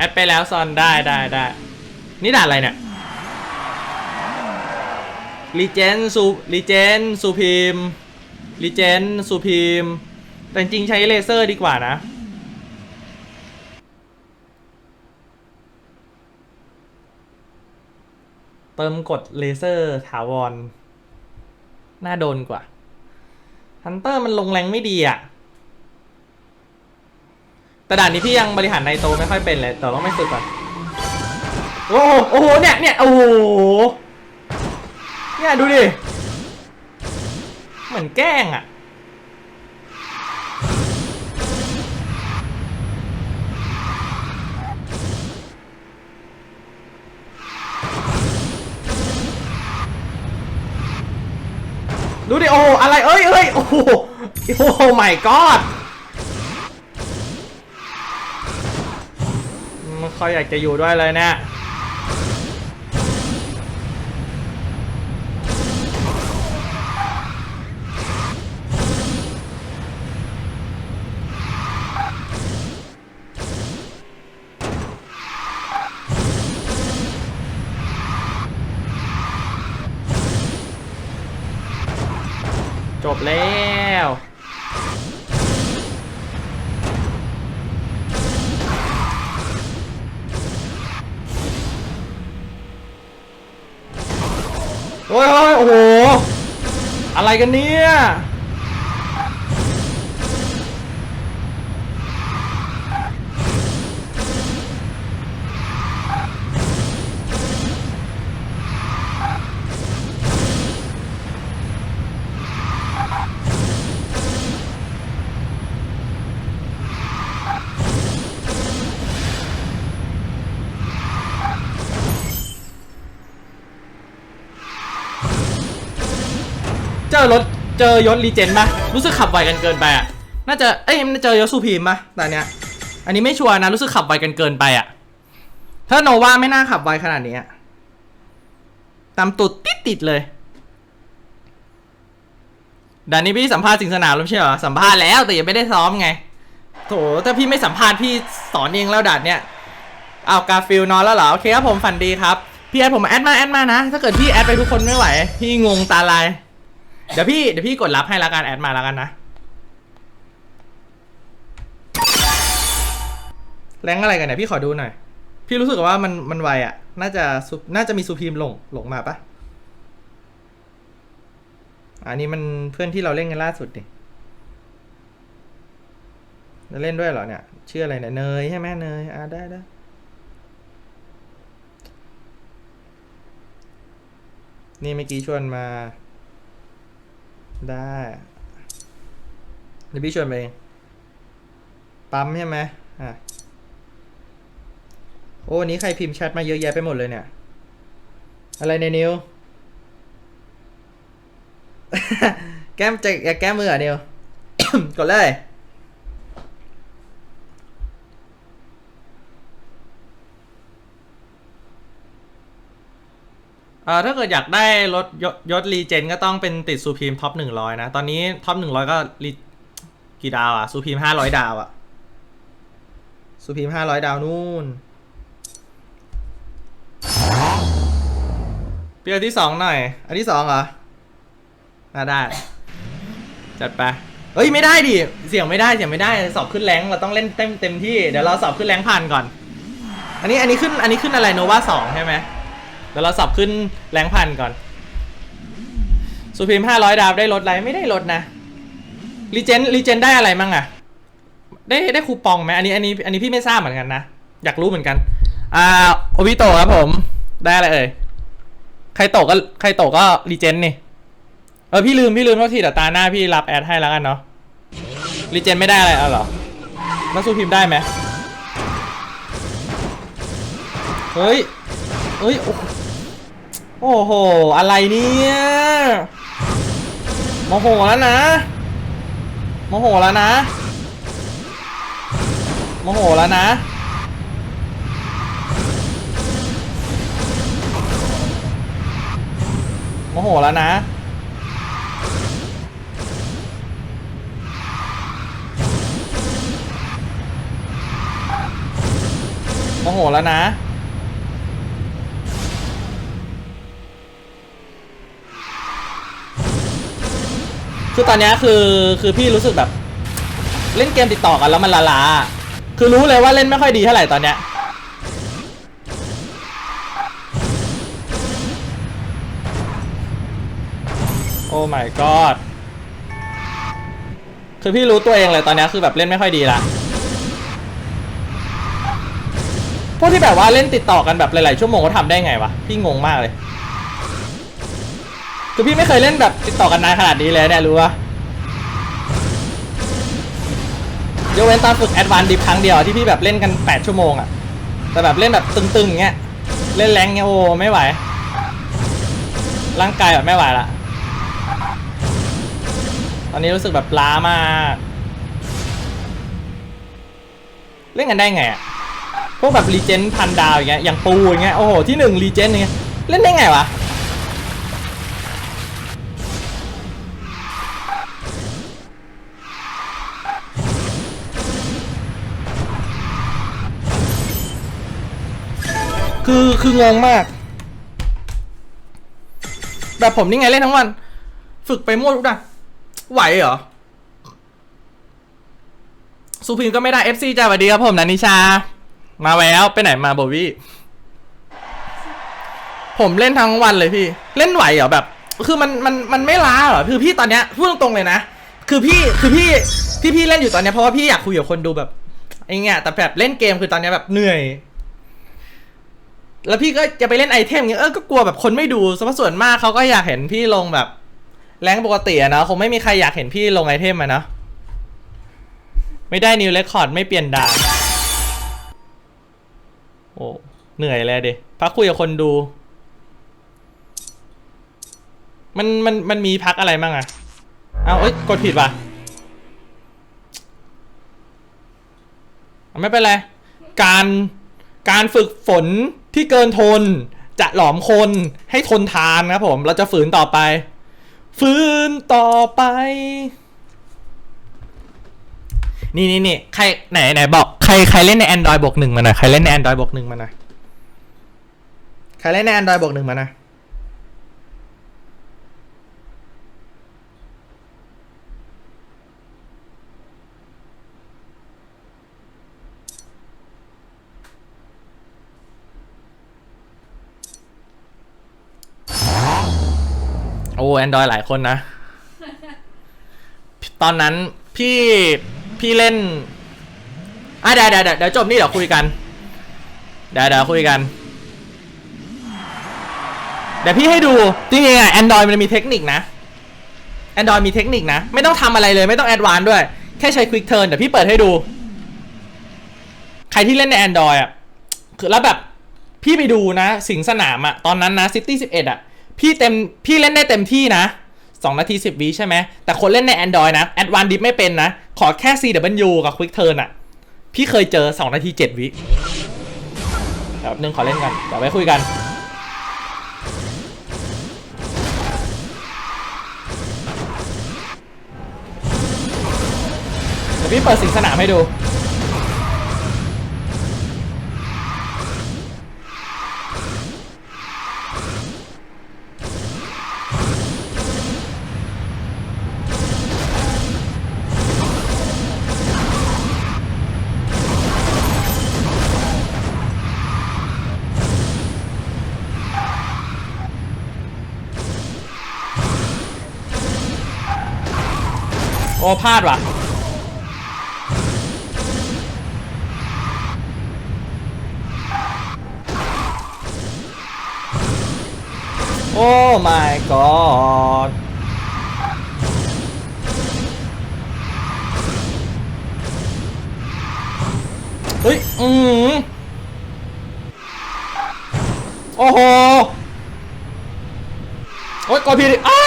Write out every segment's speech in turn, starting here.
แอดไปแล้วซอนได้ได้ได้นี่ด่านอะไรเนี่ยรีเจนซูรีเจนซูพีมรีเจนซูพีมแต่จริงใช้เลเซอร์ดีกว่านะ เติมกดเลเซอร์ถาวร น่าโดนกว่าฮันเตอร์มันลงแรงไม่ดีอะ แต่ด่านนี้พี่ยังบริหารไนโตไม่ค่อยเป็นเลยแต่ต้องไม่ฝึกก่อนโอ้โหโอ้โหเนี่ยเนี่ยโอ้โหเนี่ยดูดิเหมือนแกล้งอะดูดิโอ้อะไรเอ้ยเอ้ยโอ้โหโอ้ my god ไม่ค่อยอยากจะอยู่ด้วยเลยเนี่ยจบแล้ว โอ้ยโอ้ยโอ้โห อะไรกันเนี่ย อรถเจอยศรีเจนปะรู้สึกขับไวกันเกินไปอะน่าจะเอ้ยเจอยศสุพีมปะตอนเนี้ยอันนี้ไม่ชัวร์นะรู้สึกขับไวกันเกินไปอะถ้าโนวาไม่น่าขับไวขนาดนี้ตามตุดติดติดเลยด่านนี้พี่สัมภาษณ์สิงสนามแล้วไม่ใช่เหรอสัมภาษณ์แล้วแต่ยังไม่ได้ซ้อมไงโถถ้าพี่ไม่สัมภาษณ์พี่สอนเองแล้วด่านเนี้ยเอาวกาฟิลนอนแล้วเหรอโอเคครับผมฝันดีครับพี่แอดผมแอดมาแอดมานะ ถ้าเกิดพี่แอดไปทุกคนไม่ไหว พี่งงตาลาย เดี๋ยวพี่เดี๋ยวพี่กดรับให้ล้วกันแอดมาล้วกันนะ แรงอะไรกันเนี่ยพี่ขอดูหน่อย พี่รู้สึกว่ามันมันไวอะ่ะน่าจะซุปน่าจะมีซูพีมหลงหลงมาปะอันนี้มันเพื่อนที่เราเล่นกันล่าสุดดิจะเล่นด้วยเหรอเนี่ยชื่ออะไรเนี่ยเนยใช่ไหมเนยอ่าได้ได้นี่เมื่อกี้ชวนมา ได้เดี๋ยวพี่ชวนไปเองปั๊มใช่ไหมอะโอ้วันนี้ใครพิมพ์แชทมาเยอะแยะไปหมดเลยเนี่ย อะไรในนิว แก้มจะอยากแก้มมืออะนิวกดเลย เอ่อถ้าเกิดอยากได้รถยศยศรีเจนก็ต้องเป็นติดซูพีมท็อปหนึ่งร้อยนะ ตอนนี้ท็อปหนึ่งร้อยก็รีกี่ดาวอะซูพีมห้าร้อยดาวอะซูพีมห้าร้อยดาวนู่น เปียที่สองหน่อย อันที่สองเหรอน่าได้ จัดไปเฮ้ยไม่ได้ดิ เสียงไม่ได้เสียงไม่ได้ สอบขึ้นแรงเราต้องเล่นเต็มเต็มที่ เดี๋ยวเราสอบขึ้นแรงผ่านก่อน อันนี้อันนี้ขึ้นอันนี้ขึ้นอะไรโนวาสองใช่ไหม เดี๋ยวเราสับขึ้นแรงพันก่อน สุพีมห้าร้อยดาวได้ลดอะไรไม่ได้ลดนะรีเจนรีเจนได้อะไรมั่งอะได้ได้คูปองไหมอันนี้อันนี้อันนี้พี่ไม่ทราบเหมือนกันนะ อยากรู้เหมือนกัน อ่าโอบิโตครับผม ได้อะไรเอ่ยใครโตะก็ใครโตะก็รีเจนนี่เออพี่ลืมพี่ลืมว่าทีเดี๋ยวตาหน้าพี่รับแอดให้แล้วกันเนาะรีเจนไม่ได้อะไรเอาเหรอแล้วซูพิมได้ไหมเฮ้ยเอ้ย โอ้ โอ้โห อะไรเนี่ยโมโหแล้วนะโมโหแล้วนะโมโหแล้วนะ โมโหแล้วนะ โมโหแล้วนะ คือตอนนี้คือคือพี่รู้สึกแบบ เล่นเกมติดต่อกันแล้วมันละลาคือรู้เลยว่าเล่นไม่ค่อยดีเท่าไหร่ตอนเนี้ยโอ้ my god คือพี่รู้ตัวเองเลยตอนนี้คือแบบเล่นไม่ค่อยดีละพวกที่แบบว่าเล่นติดต่อกันแบบหลายๆชั่วโมงเขาทำได้ไงวะ พี่งงมากเลย คือพี่ไม่เคยเล่นแบบติดต่อกันนานขนาดนี้เลยเนี่ยรู้ปะยกเว้นตอนฝึกแอดวานดิฟครั้งเดียวที่พี่แบบเล่นกัน 8 ชั่วโมงอะแต่แบบเล่นแบบตึงๆเงี้ยเล่นแรงเงี้ยโอ้ไม่ไหว ร่างกายแบบไม่ไหวละตอนนี้รู้สึกแบบล้ามากเล่นกันได้ไงอะพวกแบบรีเจนพันดาวอย่างเงี้ยอย่างปูอย่างเงี้ยโอ้โหที่หนึ่งรีเจนอย่างเงี้ยเล่นได้ไงวะ คือคืองงมาก แบบผมนี่ไงเล่นทั้งวัน ฝึกไปมั่วทุกด่านไหวเหรอสุพิมก็ไม่ได้ FC จ้าสวัสดีครับผมนันนิชา มาแล้วไปไหนมาโบวี่ผมเล่นทั้งวันเลยพี่ เล่นไหวเหรอแบบ คือมันมันมันไม่ล้าเหรอคือพี่ตอนเนี้ยพูดตรงๆเลยนะคือพี่คือพี่ที่พี่เล่นอยู่ตอนเนี้ยเพราะว่าพี่อยากคุยกับคนดูแบบไอ้เงี้ยแต่แบบเล่นเกมคือตอนเนี้ยแบบเหนื่อย แล้วพี่ก็จะไปเล่นไอเทมเงี้ยเออก็กลัวแบบคนไม่ดูซะส่วนมากเขาก็อยากเห็นพี่ลงแบบ แรงปกติอะนะคงไม่มีใครอยากเห็นพี่ลงไอเทมอะนะไม่ได้นิวเรคคอร์ดไม่เปลี่ยนดาวโอ้เหนื่อยเลยดิพักคุยกับคนดู มันมันมันมีพักอะไรบ้างอะเอาเอ้ยกดผิดว่ะไม่เป็นไร การการฝึกฝน ที่เกินทนจะหลอมคนให้ทนทานนะครับผม เราจะฝืนต่อไป ฝืนต่อไป นี่นี่นี่ใครไหนไหนบอกใครใครเล่นใน Android บวกหนึ่งมาหน่อยใครเล่นใน Android บวกหนึ่งมาหน่อยใครเล่นใน Android บวกหนึ่งมาหน่อย โอ้ Android หลายคนนะ ตอนนั้นพี่พี่เล่นอะเดี๋ยวเดี๋ยวเดี๋ยวเดี๋ยวจบนี่เดี๋ยวคุยกัน เดี๋ยวเดี๋ยวคุยกัน เดี๋ยวพี่ให้ดูจริงๆอะ Android มันมีเทคนิคนะ Android มีเทคนิคนะ ไม่ต้องทำอะไรเลยไม่ต้องแอดวานด้วย แค่ใช้ Quick Turn เดี๋ยวพี่เปิดให้ดู ใครที่เล่นใน Android อะคือแล้วแบบพี่ไปดูนะ สิงห์สนามอะตอนนั้นนะ City 11อะ พี่เต็มพี่เล่นได้เต็มที่นะ2นาที 10วิใช่ไหม แต่คนเล่นใน Android นะ Advanced Dip ไม่เป็นนะ ขอแค่ CW กับ Quick Turn อะพี่เคยเจอ 2 นาที 7 วิเดี๋ยวแป๊บนึงขอเล่นกันเดี๋ยวไว้คุยกัน เดี๋ยวพี่เปิดสิงสนามให้ดู โอ้พลาดว่ะโอ้ my god เฮ้ย อือโอ้โห โอ้ยกดผิดอีกอ้า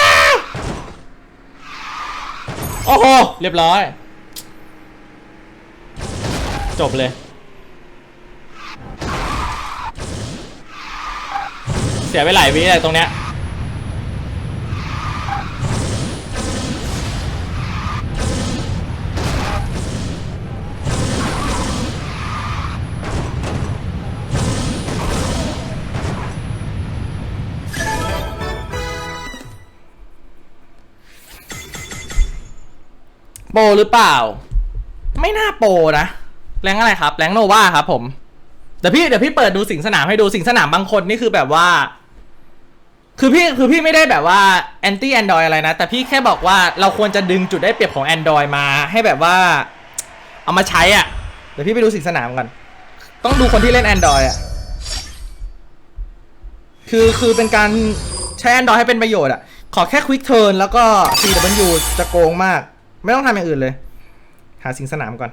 โอ้โห เรียบร้อย จบเลย เสียไปหลายวิเลยตรงเนี้ย โปรหรือเปล่า ไม่น่าโปรนะ แรงอะไรครับ แรงโนวาครับผม เดี๋ยวพี่เดี๋ยวพี่เปิดดูสิงสนามให้ดูสิงสนามบางคนนี่คือแบบว่า คือพี่คือพี่ไม่ได้แบบว่าแอนตี้แอนดรอยอะไรนะ แต่พี่แค่บอกว่าเราควรจะดึงจุดได้เปรียบของ Android มา ให้แบบว่า เอามาใช้อะ เดี๋ยวพี่ไปดูสิงสนามก่อน ต้องดูคนที่เล่น Android อะ คือคือเป็นการใช้ Android ให้เป็นประโยชน์อะ ขอแค่ Quick Turn แล้วก็ CW จะโกงมาก ไม่ต้องทำอย่างอื่นเลย หาสิงสนามก่อน